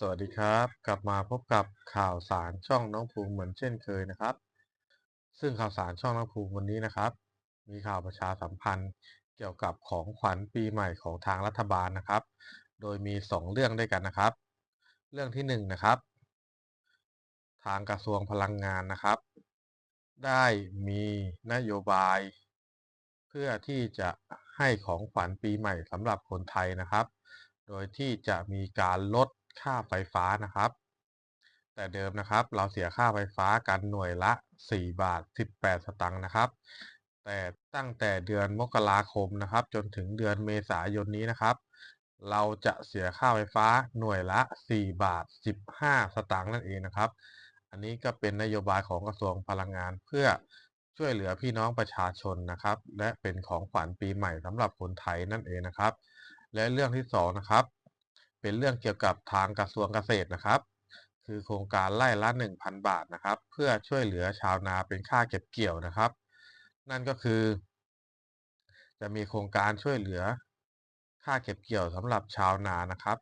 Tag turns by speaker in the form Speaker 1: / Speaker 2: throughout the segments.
Speaker 1: สวัสดีครับ กลับมาพบกับข่าวสารช่องน้องภูมิเหมือนเช่นเคยนะครับ ซึ่งข่าวสารช่องน้องภูมิวันนี้นะครับ มีข่าวประชาสัมพันธ์เกี่ยวกับของขวัญปีใหม่ของทางรัฐบาลนะครับ โดยมี 2 เรื่องด้วยกันนะครับ เรื่องที่1นะครับ ทางกระทรวงพลังงานนะครับ ได้มีนโยบาย เพื่อที่จะให้ของขวัญปีใหม่สำหรับคนไทยนะครับ โดยที่จะมีการลด ค่าไฟฟ้านะครับ แต่เดิมนะครับเราเสียค่าไฟฟ้ากันหน่วยละ 4 บาท 18 สตางค์นะครับ แต่ตั้งแต่เดือนมกราคมนะครับ จนถึงเดือนเมษายนนี้นะครับ เราจะเสียค่าไฟฟ้าหน่วยละ 4 บาท 15 สตางค์นั่นเองนะครับ อันนี้ก็เป็นนโยบายของกระทรวงพลังงานเพื่อช่วยเหลือพี่น้องประชาชนนะครับ และเป็นของขวัญปีใหม่สำหรับคนไทยนั่นเองนะครับ และเรื่องที่2นะครับ เป็นเรื่องเกี่ยวกับทางกระทรวงเกษตรนะครับ คือโครงการไร่ละ 1,000 บาทนะครับ เพื่อช่วยเหลือชาวนาเป็นค่าเก็บเกี่ยวนะครับ นั่นก็คือ จะมีโครงการช่วยเหลือค่าเก็บเกี่ยวสำหรับชาวนานะครับ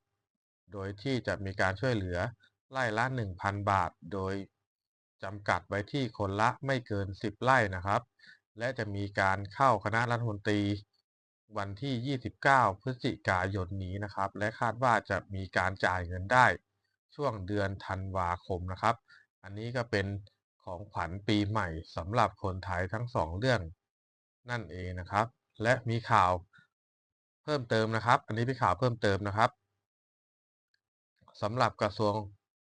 Speaker 1: โดยที่จะมีการช่วยเหลือไร่ละ 1,000 บาท โดยจำกัดไว้ที่คนละไม่เกิน 10 ไร่นะครับ และจะมีการเข้าคณะรัฐมนตรี วันที่ 29 พฤศจิกายนนี้นะครับ และคาดว่าจะมีการจ่ายเงินได้ช่วงเดือนธันวาคมนะครับ อันนี้ก็เป็นของขวัญปีใหม่สำหรับคนไทยทั้ง2เรื่องนั่นเองนะครับ และมีข่าวเพิ่มเติมนะครับ อันนี้เป็นข่าวเพิ่มเติมนะครับสำหรับกระทรวง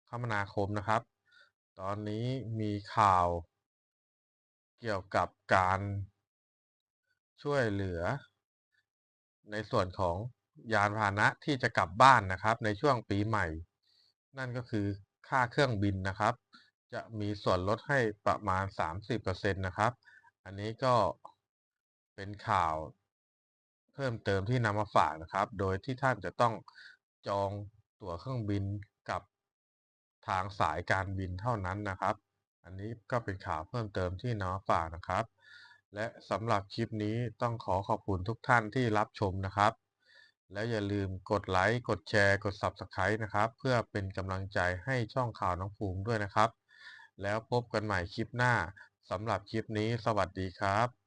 Speaker 1: คมนาคมนะครับ ตอนนี้มีข่าวเกี่ยวกับการช่วยเหลือ ในส่วนของยานพาหนะที่จะกลับบ้านนะครับ ในช่วงปีใหม่ นั่นก็คือค่าเครื่องบินนะครับ จะมีส่วนลดให้ประมาณ 30%นะครับ อันนี้ก็เป็นข่าวเพิ่มเติมที่นำมาฝากนะครับ โดยที่ท่านจะต้องจองตั๋วเครื่องบินกับทางสายการบินเท่านั้นนะครับ อันนี้ก็เป็นข่าวเพิ่มเติมที่นำมาฝากนะครับ และสำหรับคลิปนี้ต้องขอขอบคุณทุกท่านที่รับชมนะครับ และอย่าลืมกดไลค์ กดแชร์ กด Subscribe นะครับ เพื่อเป็นกำลังใจให้ช่องข่าวน้องภูมิด้วยนะครับ แล้วพบกันใหม่คลิปหน้าสำหรับคลิปนี้สวัสดีครับ